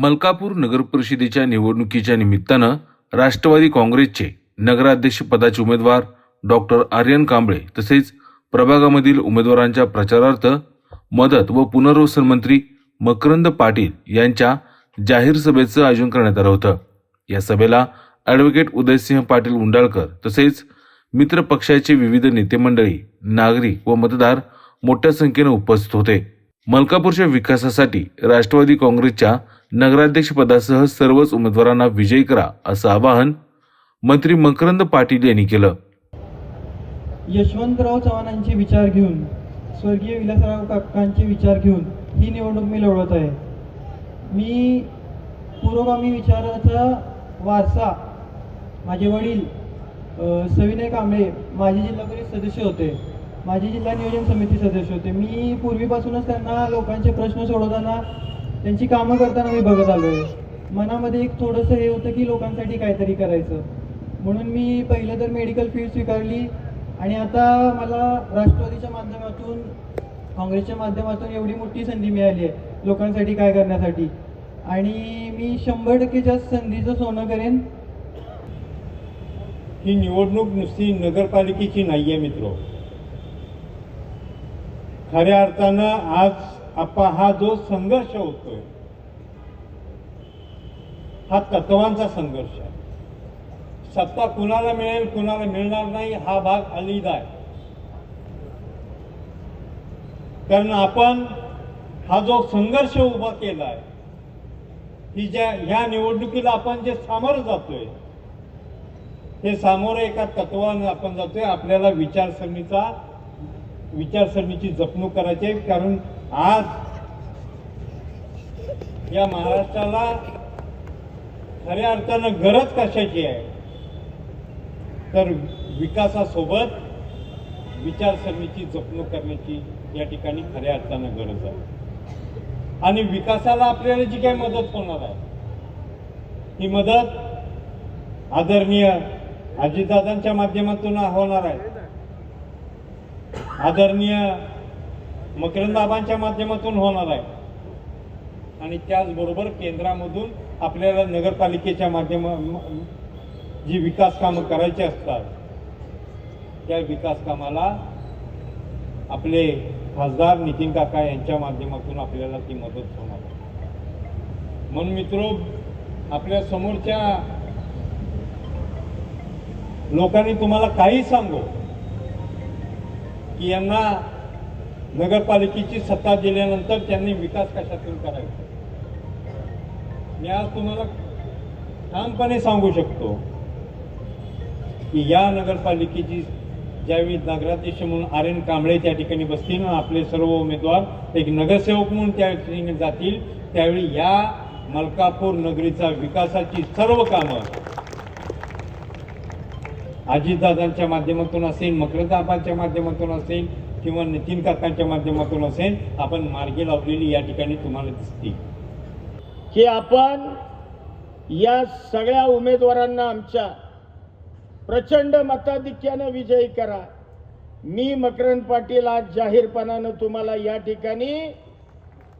मलकापूर नगरपरिषदेच्या निवडणुकीच्या निमित्तानं राष्ट्रवादी काँग्रेसचे नगराध्यक्ष पदाचे उमेदवार डॉक्टर आर्यन कांबळे तसेच प्रभागामधील उमेदवारांच्या प्रचारार्थ मदत व पुनर्वसन मंत्री मकरंद पाटील यांच्या जाहीर सभेचं आयोजन करण्यात आलं होतं. या सभेला ॲडव्होकेट उदयसिंह पाटील उंडाळकर तसेच मित्र पक्षाचे विविध नेते मंडळी नागरिक व मतदार मोठ्या संख्येने उपस्थित होते. मलकापूरच्या विकासासाठी राष्ट्रवादी काँग्रेसच्या नगराध्यक्षपदासह सर्वच उमेदवारांना विजयी करा असं आवाहन मंत्री मकरंद पाटील यांनी केलं. यशवंतराव चव्हाणांचे विचार घेऊन स्वर्गीय विलासराव काकांचे विचार घेऊन ही निवडणूक मी लढवत आहे. मी पुरोगामी विचाराचा वारसा माझे वडील सविनय कांबळे माजी जिल्हा परिषद सदस्य होते माझी जिल्हा नियोजन समिती सदस्य होते. मी पूर्वीपासूनच त्यांना लोकांचे प्रश्न सोडवताना त्यांची कामं करताना मी बघत आलो आहे मनामध्ये एक थोडंसं हे होतं की लोकांसाठी काहीतरी करायचं. म्हणून मी पहिलं तर मेडिकल फील्ड स्वीकारली आणि आता मला राष्ट्रवादीच्या माध्यमातून काँग्रेसच्या माध्यमातून एवढी मोठी संधी मिळाली आहे लोकांसाठी काय करण्यासाठी. आणि मी शंभर टक्के जास्त संधीचं सोनं करेन ही निवडणूक नुसती नगरपालिकेची नाही आहे मित्र. खऱ्या अर्थानं आज आपा हा जो संघर्ष होतोय हा तत्वांचा संघर्ष आहे. सत्ता कुणाला मिळेल कुणाला मिळणार नाही हा भाग अलिद आहे. कारण आपण हा जो संघर्ष उभा केला आहे ही ज्या ह्या निवडणुकीला आपण जे सामोरं जातोय हे सामोरं एका तत्वानं आपण जातोय आपल्याला विचारसरणीचा विचारसरणीची जपणूक करायची आहे. कारण आज या महाराष्ट्राला खऱ्या अर्थानं गरज कशाची आहे? तर विकासासोबत विचारसरणीची जपणूक करण्याची या ठिकाणी खऱ्या अर्थानं गरज आहे. आणि विकासाला आपल्याला जी काही मदत होणार आहे ही मदत आदरणीय अजितदादांच्या माध्यमातून होणार आहे. आदरणीय मकरंदाबांच्या माध्यमातून होणार आहे. आणि त्याचबरोबर केंद्रामधून आपल्याला नगरपालिकेच्या माध्यमा जी विकास कामं करायची असतात त्या विकास कामाला आपले खासदार नितीन काका यांच्या माध्यमातून आपल्याला ती मदत होणार आहे. म्हणून मित्रो आपल्या समोरच्या लोकांनी तुम्हाला काही सांगू. की यांना नगरपालिकेची सत्ता दिल्यानंतर त्यांनी विकास कशातून करायचा? मी आज तुम्हाला ठामपणे सांगू शकतो की या नगरपालिकेची ज्यावेळी नगराध्यक्ष म्हणून आर एन कांबळे त्या ठिकाणी बसतील आपले सर्व उमेदवार एक नगरसेवक म्हणून त्या ठिकाणी जातील त्यावेळी या मलकापूर नगरीचा विकासाची सर्व कामं अजितदादांच्या माध्यमातून असेल मकरदाबांच्या माध्यमातून असेल किंवा नितीन काकांच्या माध्यमातून असेल आपण मार्गी लावलेली या ठिकाणी तुम्हाला दिसते की आपण या सगळ्या उमेदवारांना आमच्या प्रचंड मताधिक्यानं विजयी करा. मी मकरंद पाटील आज जाहीरपणानं तुम्हाला या ठिकाणी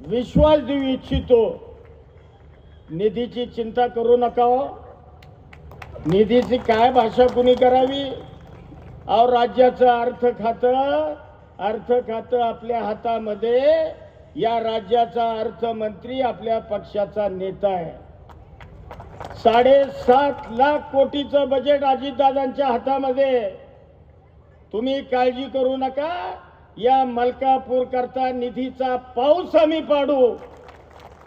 विश्वास देऊ इच्छितो. निधीची चिंता करू नका हो. निधीची काय भाषा कुणी करावी? अहो राज्याचं अर्थ खातं अर्थ खातं आपल्या हातामध्ये या राज्याचा अर्थमंत्री आपल्या पक्षाचा नेता आहे. साडेसात लाख कोटीचं बजेट अजितदादांच्या हातामध्ये. तुम्ही काळजी करू नका. या मलकापूर करता निधीचा पाऊस आम्ही पाडू.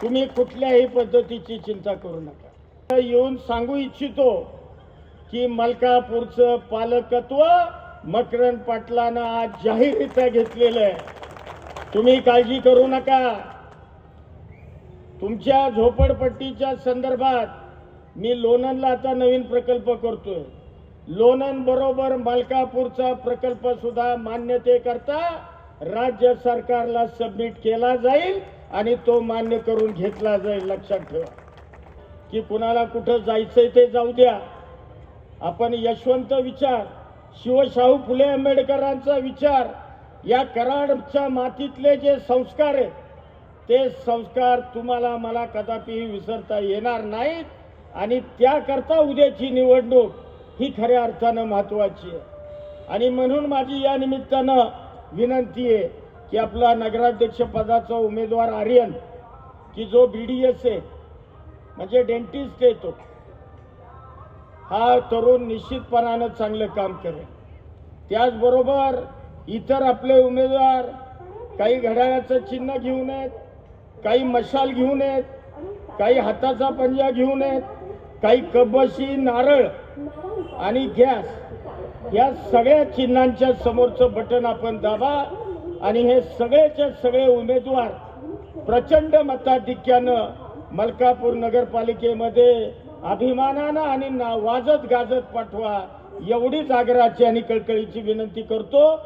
तुम्ही कुठल्याही पद्धतीची चिंता करू नका. येऊन सांगू इच्छितो की मलकापूरचं पालकत्व मकरंद पाटलानं आज जाहीररित्या घेतलेलं आहे. तुम्ही काळजी करू नका. तुमच्या झोपडपट्टीच्या संदर्भात मी लोणंदला आता नवीन प्रकल्प करतोय. लोणंद बरोबर मलकापूरचा प्रकल्प सुद्धा मान्यतेकरता राज्य सरकारला सबमिट केला जाईल आणि तो मान्य करून घेतला जाईल. लक्षात ठेवा. की कुणाला कुठं जायचंय ते जाऊ द्या. आपण यशवंत विचार शिवशाहू फुले आंबेडकरांचा विचार या कराडच्या मातीतले जे संस्कार आहेत ते संस्कार तुम्हाला मला कदापि विसरता येणार नाहीत आणि त्याकरता उद्याची निवडणूक ही खऱ्या अर्थानं महत्वाची आहे. आणि म्हणून माझी या निमित्तानं विनंती आहे की आपला नगराध्यक्ष पदाचा उमेदवार आर्यन की जो बी डी एस आहे म्हणजे डेंटिस्ट आहे तो हा तरुण निश्चितपणानं चांगलं काम करेल. त्याचबरोबर इतर आपले उमेदवार काही घड्याळाचं चिन्ह घेऊन येत काही मशाल घेऊन येत काही हाताचा पंजा घेऊन येत काही कबशी नारळ आणि गॅस या सगळ्या चिन्हांच्या समोरचं बटन आपण दाबा आणि हे सगळेच्या सगळे उमेदवार प्रचंड मताधिक्यानं मलकापूर नगरपालिकेमध्ये अभिमानानं आणि ना वाजत गाजत पाठवा. एवढीच आग्रहाची आणि कळकळीची विनंती करतो.